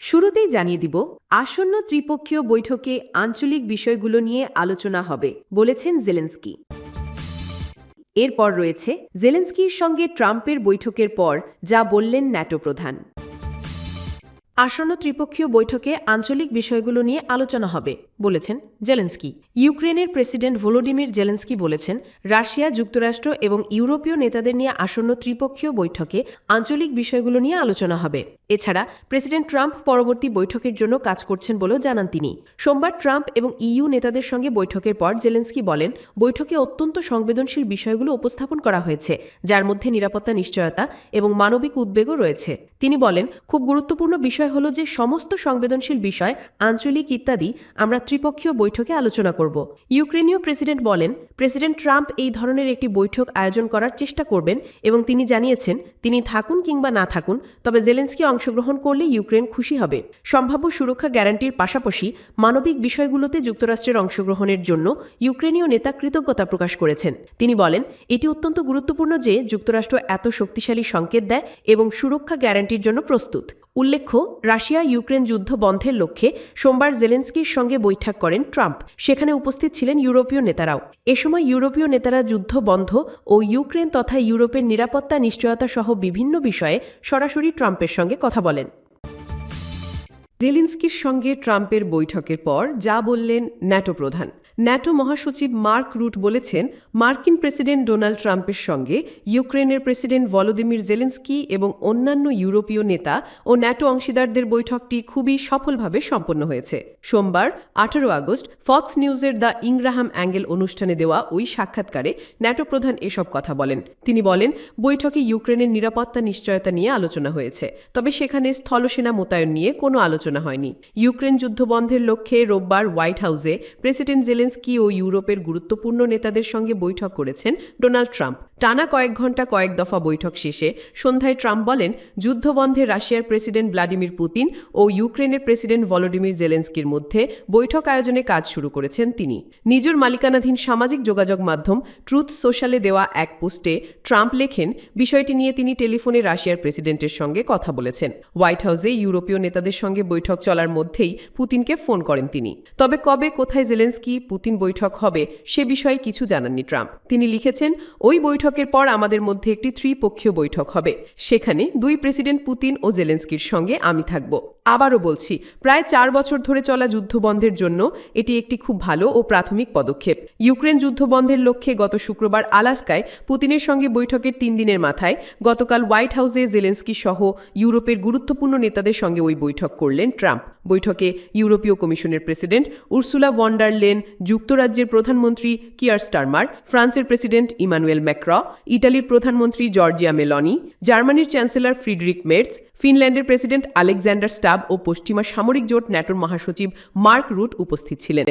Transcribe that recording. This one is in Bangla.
শুরুতেই জানিয়ে দিব, আসন্ন ত্রিপক্ষীয় বৈঠকে আঞ্চলিক বিষয়গুলো নিয়ে আলোচনা হবে, বলেছেন জেলেন্সকি। এরপর রয়েছে, জেলেন্সকির সঙ্গে ট্রাম্পের বৈঠকের পর যা বললেন ন্যাটো প্রধান। আসন্ন ত্রিপক্ষীয় বৈঠকে আঞ্চলিক বিষয়গুলো নিয়ে আলোচনা হবে, বলেছেন জেলেন্সকি। ইউক্রেনের প্রেসিডেন্ট ভলোডিমির জেলেন্সকি বলেছেন, রাশিয়া, যুক্তরাষ্ট্র এবং ইউরোপীয় নেতাদের নিয়ে আসন্ন ত্রিপক্ষীয় বৈঠকে আঞ্চলিক বিষয়গুলো নিয়ে আলোচনা হবে। এছাড়া, প্রেসিডেন্ট ট্রাম্প পরবর্তী বৈঠকের জন্য কাজ করছেন বলেও জানান তিনি। সোমবার ট্রাম্প এবং ইইউ নেতাদের সঙ্গে বৈঠকের পর জেলেন্সকি বলেন, বৈঠকে অত্যন্ত সংবেদনশীল বিষয়গুলো উপস্থাপন করা হয়েছে, যার মধ্যে নিরাপত্তা নিশ্চয়তা এবং মানবিক উদ্বেগও রয়েছে। তিনি বলেন, খুব গুরুত্বপূর্ণ বিষয় হল যে সমস্ত সংবেদনশীল বিষয়, আঞ্চলিক ইত্যাদি, আমরা ত্রিপক্ষীয় বৈঠকে আলোচনা করব। ইউক্রেনীয় প্রেসিডেন্ট বলেন, প্রেসিডেন্ট ট্রাম্প এই ধরনের একটি বৈঠক আয়োজন করার চেষ্টা করবেন এবং তিনি জানিয়েছেন, তিনি থাকুন কিংবা না থাকুন, তবে জেলেন্সকি অংশগ্রহণ করলে ইউক্রেন খুশি হবে। সম্ভাব্য সুরক্ষা গ্যারান্টির পাশাপাশি মানবিক বিষয়গুলোতে যুক্তরাষ্ট্রের অংশগ্রহণের জন্য ইউক্রেনীয় নেতা কৃতজ্ঞতা প্রকাশ করেছেন। তিনি বলেন, এটি অত্যন্ত গুরুত্বপূর্ণ যে যুক্তরাষ্ট্র এত শক্তিশালী সংকেত দেয় এবং সুরক্ষা গ্যারান্টির জন্য প্রস্তুত। উল্লেখ্য, রাশিয়া ইউক্রেন যুদ্ধ বন্ধের লক্ষ্যে সোমবার জেলেন্সকির সঙ্গে বৈঠক করেন ট্রাম্প। সেখানে উপস্থিত ছিলেন ইউরোপীয় নেতারাও। এ সময় ইউরোপীয় নেতারা যুদ্ধ বন্ধ ও ইউক্রেন তথা ইউরোপের নিরাপত্তা নিশ্চয়তা সহ বিভিন্ন বিষয়ে সরাসরি ট্রাম্পের সঙ্গে কথা বলেন। জেলেন্সকির সঙ্গে ট্রাম্পের বৈঠকের পর যা বললেন ন্যাটো প্রধান। ন্যাটো মহাসচিব মার্ক রুট বলেছেন, মার্কিন প্রেসিডেন্ট ডোনাল্ড ট্রাম্পের সঙ্গে ইউক্রেনের প্রেসিডেন্ট ভলোদিমির জেলেন্সকি এবং অন্যান্য ইউরোপীয় নেতা ও ন্যাটো অংশীদারদের বৈঠকটি খুবই সফলভাবে সম্পন্ন হয়েছে। সোমবার, আঠারো আগস্ট, ফক্স নিউজের দ্য ইংরাহাম অ্যাঙ্গেল অনুষ্ঠানে দেওয়া ওই সাক্ষাৎকারে ন্যাটো প্রধান এসব কথা বলেন। তিনি বলেন, বৈঠকে ইউক্রেনের নিরাপত্তা নিশ্চয়তা নিয়ে আলোচনা হয়েছে, তবে সেখানে স্থলসেনা মোতায়েন নিয়ে কোনো আলোচনা হয়নি। ইউক্রেন যুদ্ধবন্ধের লক্ষ্যে রোববার হোয়াইট হাউসে প্রেসিডেন্ট জেলেন্সকি ও ইউরোপের গুরুত্বপূর্ণ নেতাদের সঙ্গে বৈঠক করেছেন ডোনাল্ড ট্রাম্প। টানা কয়েক ঘণ্টা কয়েক দফা বৈঠক শেষে সন্ধ্যায় ট্রাম্প বলেন, যুদ্ধবন্ধে রাশিয়ার প্রেসিডেন্ট ভ্লাদিমির পুতিন ও ইউক্রেনের প্রেসিডেন্ট ভলোডিমির জেলেন্সকির মধ্যে বৈঠক আয়োজনে কাজ শুরু করেছেন তিনি। নিজের মালিকানাধীন সামাজিক যোগাযোগ মাধ্যম ট্রুথ সোশ্যালে দেওয়া এক পোস্টে ট্রাম্প লেখেন, বিষয়টি নিয়ে তিনি টেলিফোনে রাশিয়ার প্রেসিডেন্টের সঙ্গে কথা বলেছেন। হোয়াইট হাউসে ইউরোপীয় নেতাদের সঙ্গে বৈঠক চলার মধ্যেই পুতিনকে ফোন করেন তিনি। তবে কবে কোথায় জেলেন্সকি পুতিন বৈঠক হবে, সে বিষয়ে কিছু জানাননি ট্রাম্প। তিনি লিখেছেন, ওই বৈঠকের পর আমাদের মধ্যে একটি ত্রিপক্ষীয় বৈঠক হবে। সেখানে দুই প্রেসিডেন্ট পুতিন ও জেলেন্সকির সঙ্গে আমি থাকব। আবারও বলছি, প্রায় চার বছর ধরে চলা যুদ্ধবন্ধের জন্য এটি একটি খুব ভালো ও প্রাথমিক পদক্ষেপ। ইউক্রেন যুদ্ধবন্ধের লক্ষ্যে গত শুক্রবার আলাস্কায় পুতিনের সঙ্গে বৈঠকের তিন দিনের মাথায় গতকাল হোয়াইট হাউসে জেলেন্সকি সহ ইউরোপের গুরুত্বপূর্ণ নেতাদের সঙ্গে ওই বৈঠক করলেন ট্রাম্প। বৈঠকে ইউরোপীয় কমিশনের প্রেসিডেন্ট উর্সুলা ওয়ান্ডার লেন, যুক্তরাজ্যের প্রধানমন্ত্রী কিয়ার স্টারমার, ফ্রান্সের প্রেসিডেন্ট ইমানুয়েল ম্যাক্র ইটালির প্রধানমন্ত্রী জর্জিয়া মেলনি, জার্মানির চ্যান্সেলর ফ্রিডরিক মেটস ফিনল্যান্ডের প্রেসিডেন্ট আলেকজান্ডার স্টাব ও পশ্চিমা সামরিক জোট ন্যাটোর মহাসচিব মার্ক রুট উপস্থিত ছিলেন।